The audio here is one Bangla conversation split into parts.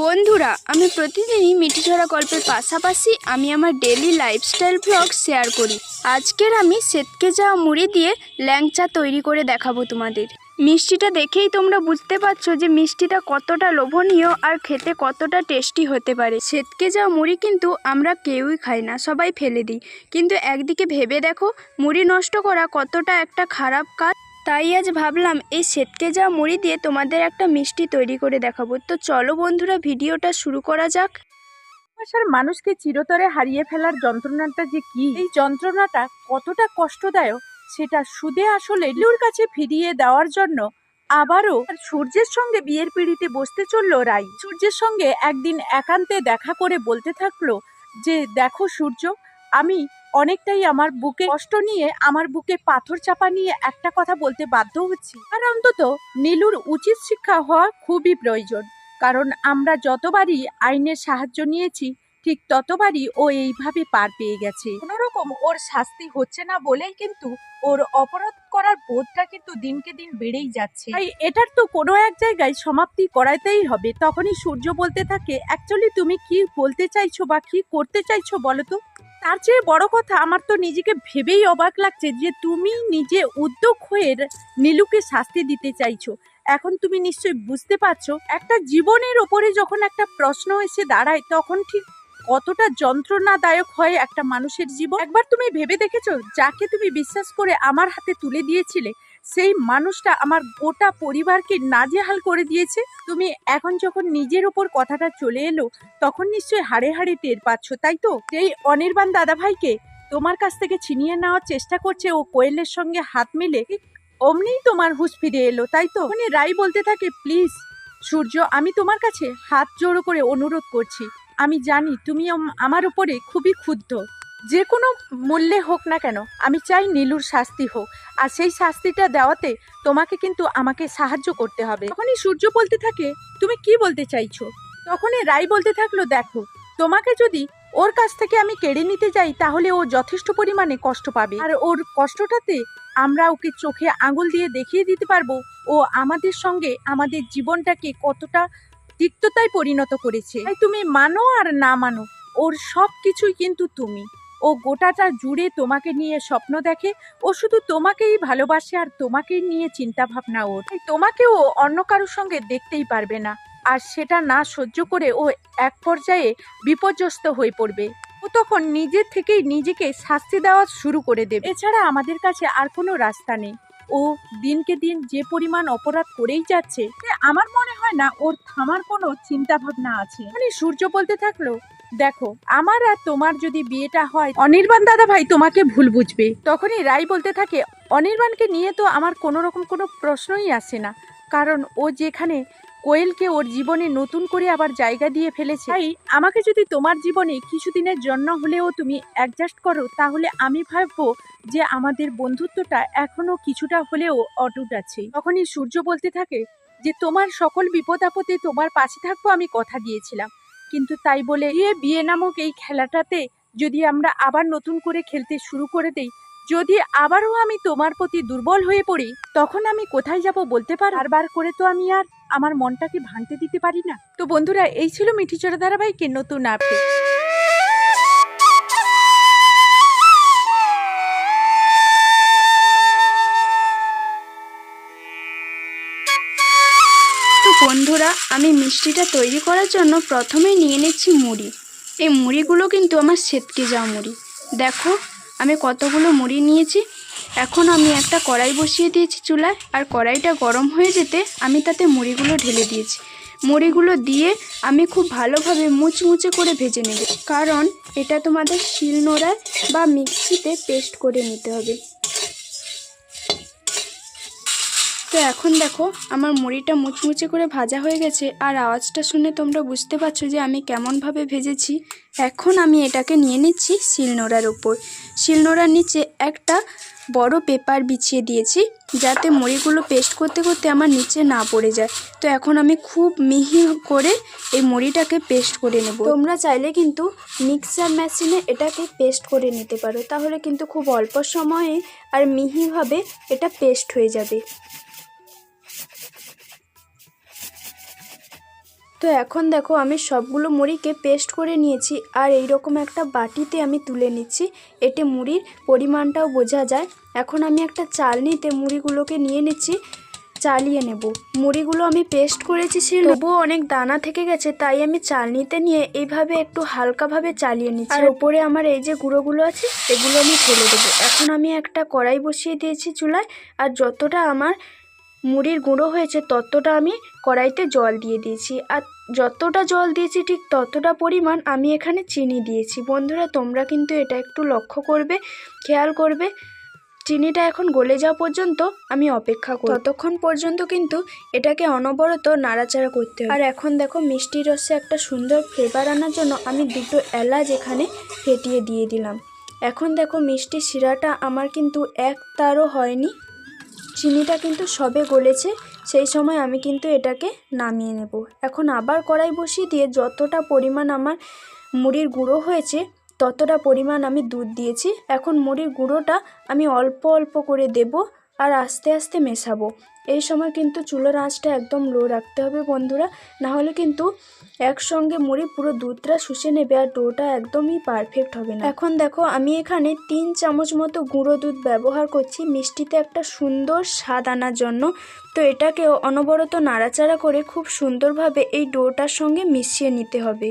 বন্ধুরা, আমি প্রতিদিনই মিঠিঝরা গল্পের পাশাপাশি আমি আমার ডেলি লাইফস্টাইল ব্লগ শেয়ার করি। আজকের আমি সেতকে যাওয়া মুড়ি দিয়ে ল্যাংচা তৈরি করে দেখাবো তোমাদের। মিষ্টিটা দেখেই তোমরা বুঝতে পারছ যে মিষ্টিটা কতটা লোভনীয় আর খেতে কতটা টেস্টি হতে পারে। সেতকে যাওয়া মুড়ি কিন্তু আমরা কেউই খাই না, সবাই ফেলে দিই। কিন্তু একদিকে ভেবে দেখো, মুড়ি নষ্ট করা কতটা একটা খারাপ কাজ। তাই আজ ভাবলাম এই সেটকে যাওয়া মুড়ি দিয়ে তোমাদের একটা মিষ্টি তৈরি করে দেখাবো। তো চলো বন্ধুরা, ভিডিওটা শুরু করা যাক। ভালোবাসার মানুষকে চিরতরে হারিয়ে ফেলার যন্ত্রণাটা যে কি? এই যন্ত্রণাটা কতটা কষ্টদায়ক, সেটা সুদে আসলে লিলুর কাছে ফিরিয়ে দেওয়ার জন্য আবারও সূর্যের সঙ্গে বিয়ের পিড়িতে বসতে চলল রাই। সূর্যের সঙ্গে একদিন একান্তে দেখা করে বলতে থাকল যে, দেখো সূর্য আমি অনেকটাই আমার বুকে কষ্ট নিয়ে আমার বুকে পাথর চাপা নিয়ে একটা কথা বলতে বাধ্য হচ্ছি। আর অন্তত নীলুর উচিত শিক্ষা হওয়া খুবই প্রয়োজন, কারণ আমরা যতবারই আইনের সাহায্য নিয়েছি, ঠিক ততবারই ও এইভাবে পার পেয়ে গেছে। কোনো রকম ওর শাস্তি হচ্ছে না বলেই কিন্তু ওর অপরাধ করার বোধটা কিন্তু দিনকে দিন বেড়েই যাচ্ছে। তাই এটার তো কোনো এক জায়গায় সমাপ্তি করাইতেই হবে। তখনই সূর্য বলতে থাকে, অ্যাকচুয়ালি তুমি কি বলতে চাইছো বা কি করতে চাইছো বলো তো? তার চেয়ে বড় কথা, আমার তো নিজেকে ভেবেই অবাক লাগছে যে তুমি নিজে উদ্যোগ হয়ে নীলুকে শাস্তি দিতে চাইছো। এখন তুমি নিশ্চয়ই বুঝতে পারছ, একটা জীবনের ওপরে যখন একটা প্রশ্ন এসে দাঁড়ায়, তখন ঠিক কতটা যন্ত্রণাদায়ক হয় একটা মানুষের জীবন। একবার তুমি ভেবে দেখেছ, যাকে তুমি বিশ্বাস করে আমার হাতে তুলে দিয়েছিলে সেই মানুষটা আমার গোটা পরিবারকে নাজেহাল করে দিয়েছে। তুমি এখন যখন নিজের ওপর কথাটা চলে এলো, তখন নিশ্চয়ই হাড়ে হাড়ে টের পাচ্ছ, তাই তো? এই অনির্বাণ দাদাভাইকে তোমার কাছ থেকে ছিনিয়ে নেওয়ার চেষ্টা করছে ও কোয়েলের সঙ্গে হাত মিলে, অমনিই তোমার হুঁশ ফিরে এলো, তাই তো? উনি রাই বলতে থাকে, প্লিজ, সূর্য, আমি তোমার কাছে হাত জোড়ো করে অনুরোধ করছি। আমি জানি তুমি আম- আমার উপরে খুবই ক্ষুব্ধ। যে কোনো মূল্যে হোক না কেন, আমি চাই নীলুর শাস্তি হোক। আর সেই শাস্তিটা দেওয়াতে তোমাকে কিন্তু আমাকে সাহায্য করতে হবে। তখনই সূর্য বলতে থাকে, তুমি কি বলতে চাইছো? তখনই রাই বলতে থাকল, দেখো, তোমাকে যদি ওর কাছ থেকে আমি কেড়ে নিতে যাই, তাহলে ও যথেষ্ট পরিমাণে কষ্ট পাবে। আর ওর কষ্টটাতে আমরা ওকে চোখে আঙুল দিয়ে দেখিয়ে দিতে পারব। ও আমাদের সঙ্গে আমাদের জীবনটাকে কতটা তিক্ততায় পরিণত করেছে। তুমি মানো আর না মানো, ওর সব কিছুই কিন্তু তুমি। ও গোটাটা জুড়ে তোমাকে নিয়ে স্বপ্ন দেখে, ও শুধু তোমাকেই ভালোবাসে আর তোমাকেই নিয়ে চিন্তা ভাবনা ওর তাই তোমাকে ও অন্য কারোর সঙ্গে দেখতেই পারবে না, আর সেটা না সহ্য করে ও এক পর্যায়ে বিপর্যস্ত হয়ে পড়বে। ও তখন নিজের থেকেই নিজেকে শাস্তি দেওয়া শুরু করে দেবে। এছাড়া আমাদের কাছে আর কোনো রাস্তা নেই। ও দিনকে দিন যে পরিমাণ অপরাধ করেই যাচ্ছে আমার মনে হয় না ওর থামার কোনো চিন্তা ভাবনা আছে। মানে সূর্য বলতে থাকল দেখো, আমার আর তোমার যদি বিয়েটা হয়, অনির্বাণ দাদা ভাই তোমাকে ভুল বুঝবে। তখনই রাই বলতে থাকে, অনির্বাণকে নিয়ে তো আমার কোনো রকম কোনো প্রশ্নই আসে না। কারণ ও যেখানে, কোয়েলকে ওর জীবনে নতুন করে আবার জায়গা দিয়ে ফেলেছে। তাই আমাকে যদি তোমার জীবনে কিছুদিনের জন্য হলেও তুমি অ্যাডজাস্ট করো, তাহলে আমি ভাববো যে আমাদের বন্ধুত্বটা এখনও কিছুটা হলেও অটুট আছে। তখনই সূর্য বলতে থাকে যে, তোমার সকল বিপদ আপদে তোমার পাশে থাকব আমি কথা দিয়েছিলাম। কিন্তু তাই বলে এ বিয়ে নামক এই খেলাটাতে যদি আমরা আবার নতুন করে খেলতে শুরু করে দেই, যদি আবারও আমি তোমার প্রতি দুর্বল হয়ে পড়ি, তখন আমি কোথায় যাব বলতে পার? বারবার করে তো আমি আর আমার মনটাকে ভাঙতে দিতে পারি না। তো বন্ধুরা, এই ছিল মিঠি মিঠিচড়া ধারাবাহিকের নতুন আপডেট। বন্ধুরা, আমি মিষ্টিটা তৈরি করার জন্য প্রথমেই নিয়ে নিচ্ছি মুড়ি। এই মুড়িগুলো কিন্তু আমার সেতকে যাওয়া মুড়ি। দেখো, আমি কতগুলো মুড়ি নিয়েছি। এখন আমি একটা কড়াই বসিয়ে দিয়েছি চুলায়, আর কড়াইটা গরম হয়ে যেতে আমি তাতে মুড়িগুলো ঢেলে দিয়েছি। মুড়িগুলো দিয়ে আমি খুব ভালোভাবে মুচমুচে করে ভেজে নেব। কারণ এটা তোমাদের শিলনোড়ায় বা মিক্সিতে পেস্ট করে নিতে হবে। তো এখন দেখো, আমার মুড়িটা মুচমুচে করে ভাজা হয়ে গেছে আর আওয়াজটা শুনে তোমরা বুঝতে পারছ যে আমি কেমনভাবে ভেজেছি। এখন আমি এটাকে নিয়ে নিচ্ছি শিলনোড়ার ওপর শিলনোড়ার নিচে একটা বড় পেপার বিছিয়ে দিয়েছি যাতে মুড়িগুলো পেস্ট করতে করতে আমার নিচে না পড়ে যায়। তো এখন আমি খুব মিহি করে এই মুড়িটাকে পেস্ট করে নেব। তোমরা চাইলে কিন্তু মিক্সার মেশিনে এটাকে পেস্ট করে নিতে পারো। তাহলে কিন্তু খুব অল্প সময়ে আর মিহিভাবে এটা পেস্ট হয়ে যাবে। তো এখন দেখো আমি সবগুলো মুড়িকে পেস্ট করে নিয়েছি আর এই রকম একটা বাটিতে আমি তুলে নিচ্ছি। এতে মুড়ির পরিমাণটাও বোঝা যায়। এখন আমি একটা চালনিতে মুড়িগুলোকে নিয়ে নিচ্ছি চালিয়ে নেব। মুড়িগুলো আমি পেস্ট করেছি ছিল তবুও অনেক দানা থেকে গেছে তাই আমি চালনিতে নিয়ে এইভাবে একটু হালকাভাবে চালিয়ে নিচ্ছি। আর ওপরে আমার এই যে গুঁড়োগুলো আছে এগুলো আমি ফেলে দেবো। এখন আমি একটা কড়াই বসিয়ে দিয়েছি চুলায় আর যতটা আমার মুড়ির গুঁড়ো হয়েছে, ততটা আমি কড়াইতে জল দিয়ে দিয়েছি। আর যতটা জল দিয়েছি, ঠিক ততটা পরিমাণ আমি এখানে চিনি দিয়েছি। বন্ধুরা, তোমরা কিন্তু এটা একটু লক্ষ্য করবে, খেয়াল করবে। চিনিটা এখন গলে যাওয়া পর্যন্ত আমি অপেক্ষা করি ততক্ষণ পর্যন্ত কিন্তু এটাকে অনবরত নাড়াচাড়া করতে হবে। আর এখন দেখো, মিষ্টি রসে একটা সুন্দর ফ্লেভার আনার জন্য আমি দুটো এলাচ এখানে ফেটিয়ে দিয়ে দিলাম। এখন দেখো, মিষ্টি শিরাটা আমার কিন্তু এক তারও হয়নি। চিনিটা কিন্তু সবে গলেছে, সেই সময় আমি কিন্তু এটাকে নামিয়ে নেব। এখন আবার কড়াই বসিয়ে দিয়ে যতটা পরিমাণ আমার মুড়ির গুঁড়ো হয়েছে, ততটা পরিমাণ আমি দুধ দিয়েছি। এখন মুড়ির গুঁড়োটা আমি অল্প অল্প করে দেব আর আস্তে আস্তে মেশাবো। এই সময় কিন্তু চুলোর আঁচটা একদম লো রাখতে হবে বন্ধুরা। না হলে কিন্তু একসঙ্গে মুড়ি পুরো দুধটা শুষে নেবে আর ডোটা একদমই পারফেক্ট হবে না। এখন দেখো, আমি এখানে তিন চামচ মতো গুঁড়ো দুধ ব্যবহার করছি, মিষ্টিতে একটা সুন্দর স্বাদ আনার জন্য। তো এটাকে অনবরত নাড়াচাড়া করে খুব সুন্দরভাবে এই ডোটার সঙ্গে মিশিয়ে নিতে হবে।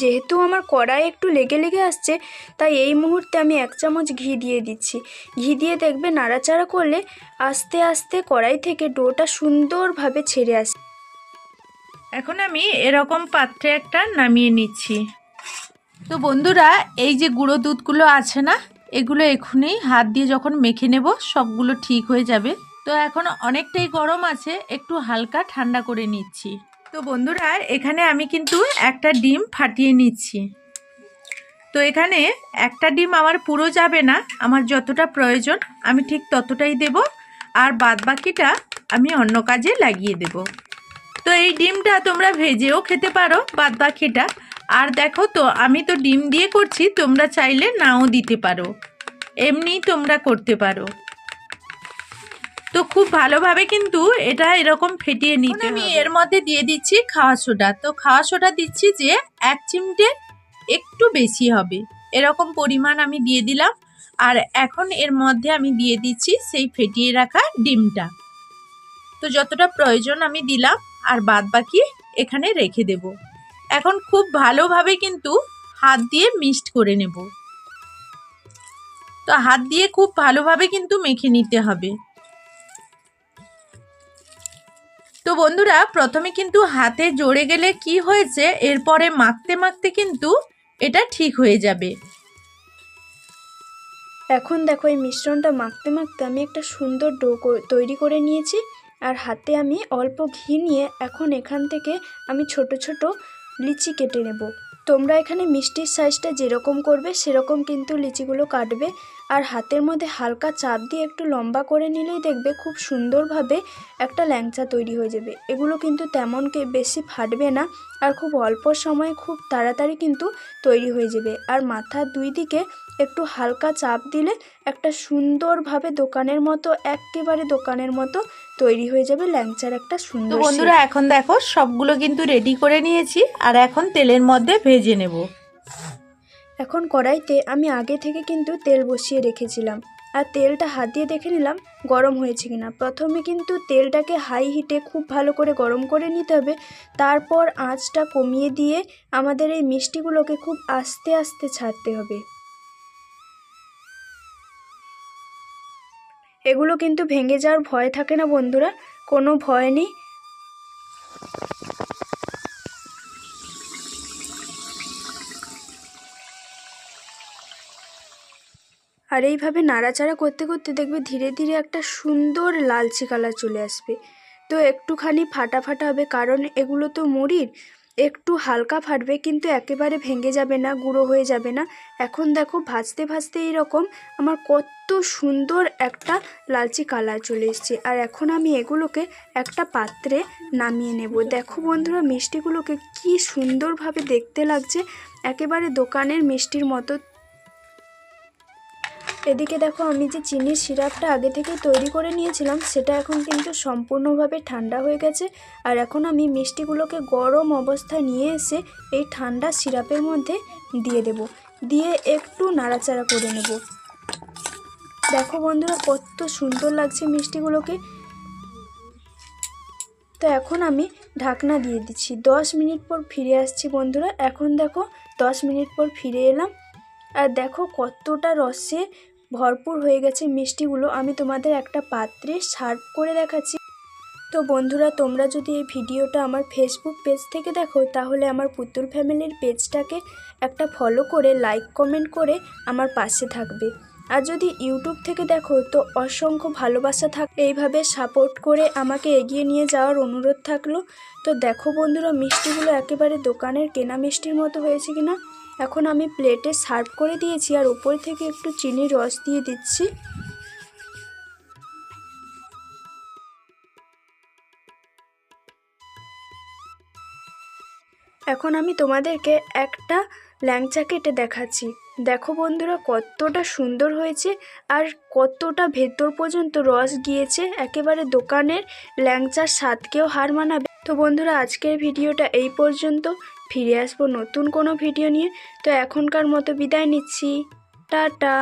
যেহেতু আমার কড়াই একটু লেগে লেগে আসছে তাই এই মুহূর্তে আমি এক চামচ ঘি দিয়ে দিচ্ছি। ঘি দিয়ে দেখবে নাড়াচাড়া করলে আস্তে আস্তে কড়াই থেকে ডোটা সুন্দরভাবে ছেড়ে আসে এখন আমি এরকম পাত্রে একটা নামিয়ে নিচ্ছি। তো বন্ধুরা এই যে গুঁড়ো দুধগুলো আছে না এগুলো এখনই হাত দিয়ে যখন মেখে নেব সবগুলো ঠিক হয়ে যাবে। তো এখন অনেকটাই গরম আছে একটু হালকা ঠান্ডা করে নিচ্ছি। তো বন্ধুরা, এখানে আমি কিন্তু একটা ডিম ফাটিয়ে নিচ্ছি। তো এখানে একটা ডিম আমার পুরো যাবে না, আমার যতটা প্রয়োজন আমি ঠিক ততটাই দেব, আর বাদ বাকিটা আমি অন্য কাজে লাগিয়ে দেবো। তো এই ডিমটা তোমরা ভেজেও খেতে পারো বাদ বাকিটা আর দেখো তো, আমি তো ডিম দিয়ে করছি, তোমরা চাইলে নাও দিতে পারো। এমনি তোমরা করতে পারো। তো খুব ভালোভাবে কিন্তু এটা এরকম ফেটিয়ে নিতে আমি এর মধ্যে দিয়ে দিচ্ছি খাওয়া সোডা। তো খাওয়া সোডা দিচ্ছি যে এক চিমটে একটু বেশি হবে। এরকম পরিমাণ আমি দিয়ে দিলাম। আর এখন এর মধ্যে আমি দিয়ে দিচ্ছি সেই ফেটিয়ে রাখা ডিমটা। তো যতটা প্রয়োজন আমি দিলাম আর বাদ বাকি এখানে রেখে দেব। এখন খুব ভালোভাবে কিন্তু হাত দিয়ে মিক্সড করে নেব। তো হাত দিয়ে খুব ভালোভাবে কিন্তু মেখে নিতে হবে। তো বন্ধুরা, প্রথমে কিন্তু হাতে জড়ে গেলে কি হয়েছে, এরপরে মাখতে মাখতে কিন্তু এটা ঠিক হয়ে যাবে। এখন দেখো, এই মিশ্রণটা মাখতে মাখতে আমি একটা সুন্দর ডো তৈরি করে নিয়েছি। আর হাতে আমি অল্প ঘি নিয়ে এখন এখান থেকে আমি ছোট ছোট লিচি কেটে নেব। তোমরা এখানে মিষ্টির সাইজটা যেরকম করবে, সেরকম কিন্তু লিচিগুলো কাটবে। আর হাতের মধ্যে হালকা চাপ দিয়ে একটু লম্বা করে নিলেই দেখবে খুব সুন্দরভাবে একটা ল্যাংচা তৈরি হয়ে যাবে। এগুলো কিন্তু তেমন কে বেশি ফাটবে না আর খুব অল্প সময়ে খুব তাড়াতাড়ি কিন্তু তৈরি হয়ে যাবে। আর মাথার দুই দিকে একটু হালকা চাপ দিলে একটা সুন্দরভাবে দোকানের মতো একেবারে দোকানের মতো তৈরি হয়ে যাবে ল্যাংচার একটা সুন্দর বন্ধুরা এখন দেখো সবগুলো কিন্তু রেডি করে নিয়েছি আর এখন তেলের মধ্যে ভেজে নেব। এখন কড়াইতে আমি আগে থেকে কিন্তু তেল বসিয়ে রেখেছিলাম। আর তেলটা হাত দিয়ে দেখে নিলাম গরম হয়েছে কিনা। প্রথমে কিন্তু তেলটাকে হাই হিটে খুব ভালো করে গরম করে নিতে হবে। তারপর আঁচটা কমিয়ে দিয়ে আমাদের এই মিষ্টিগুলোকে খুব আস্তে আস্তে ছাড়তে হবে। এগুলো কিন্তু ভেঙে যাওয়ার ভয় থাকে না বন্ধুরা। কোনো ভয় নেই। আর এইভাবে নাড়াচাড়া করতে করতে দেখবে ধীরে ধীরে একটা সুন্দর লালচে কালার চলে আসবে। তো একটুখানি ফাটা ফাটা হবে, কারণ এগুলো তো মুড়ির একটু হালকা ফাটবে, কিন্তু একেবারে ভেঙে যাবে না, গুঁড়ো হয়ে যাবে না। এখন দেখো ভাজতে ভাজতে এইরকম আমার কত সুন্দর একটা লালচে কালার চলে এসছে। আর এখন আমি এগুলোকে একটা পাত্রে নামিয়ে নেব। দেখো বন্ধুরা, মিষ্টিগুলোকে কি সুন্দরভাবে দেখতে লাগছে। একেবারে দোকানের মিষ্টির মতো এদিকে দেখো আমি যে চিনির সিরাপটা আগে থেকে তৈরি করে নিয়েছিলাম, সেটা এখন কিন্তু সম্পূর্ণভাবে ঠান্ডা হয়ে গেছে। আর এখন আমি মিষ্টিগুলোকে গরম অবস্থায় নিয়ে এসে এই ঠান্ডা সিরাপের মধ্যে দিয়ে দেব। দিয়ে একটু নাড়াচাড়া করে নেব। দেখো বন্ধুরা, কত সুন্দর লাগছে মিষ্টিগুলোকে। তো এখন আমি ঢাকনা দিয়ে দিচ্ছি। দশ মিনিট পর ফিরে আসছি বন্ধুরা। এখন দেখো দশ মিনিট পর ফিরে এলাম। আর দেখো কতটা রসে ভরপুর হয়ে গেছে মিষ্টিগুলো। আমি তোমাদের একটা পাত্রে সার্ভ করে দেখাচ্ছি। তো বন্ধুরা, তোমরা যদি এই ভিডিওটা আমার ফেসবুক পেজ থেকে দেখো, তাহলে আমার পুতুল ফ্যামিলির পেজটাকে একটা ফলো করে লাইক কমেন্ট করে আমার পাশে থাকবে। আর যদি ইউটিউব থেকে দেখো, তো অসংখ্য ভালোবাসা থাক এইভাবে সাপোর্ট করে আমাকে এগিয়ে নিয়ে যাওয়ার অনুরোধ থাকল। তো দেখো বন্ধুরা, মিষ্টিগুলো একেবারে দোকানের কেনা মিষ্টির মতো হয়েছে কিনা। এখন আমি প্লেটে সার্ভ করে দিয়েছি আর উপর থেকে একটু চিনির রস দিয়ে দিচ্ছি। এখন আমি তোমাদেরকে একটা ল্যাংচা কেটে দেখাচ্ছি। দেখো বন্ধুরা, কতটা সুন্দর হয়েছে আর কতটা ভেতর পর্যন্ত রস গিয়েছে। একেবারে দোকানের ল্যাংচার স্বাদকেও হার মানাবে। তো বন্ধুরা, আজকের ভিডিওটা এই পর্যন্ত। ফিরে আসব নতুন কোনো ভিডিও নিয়ে। তো এখনকার মতো বিদায় নিচ্ছি। টাটা।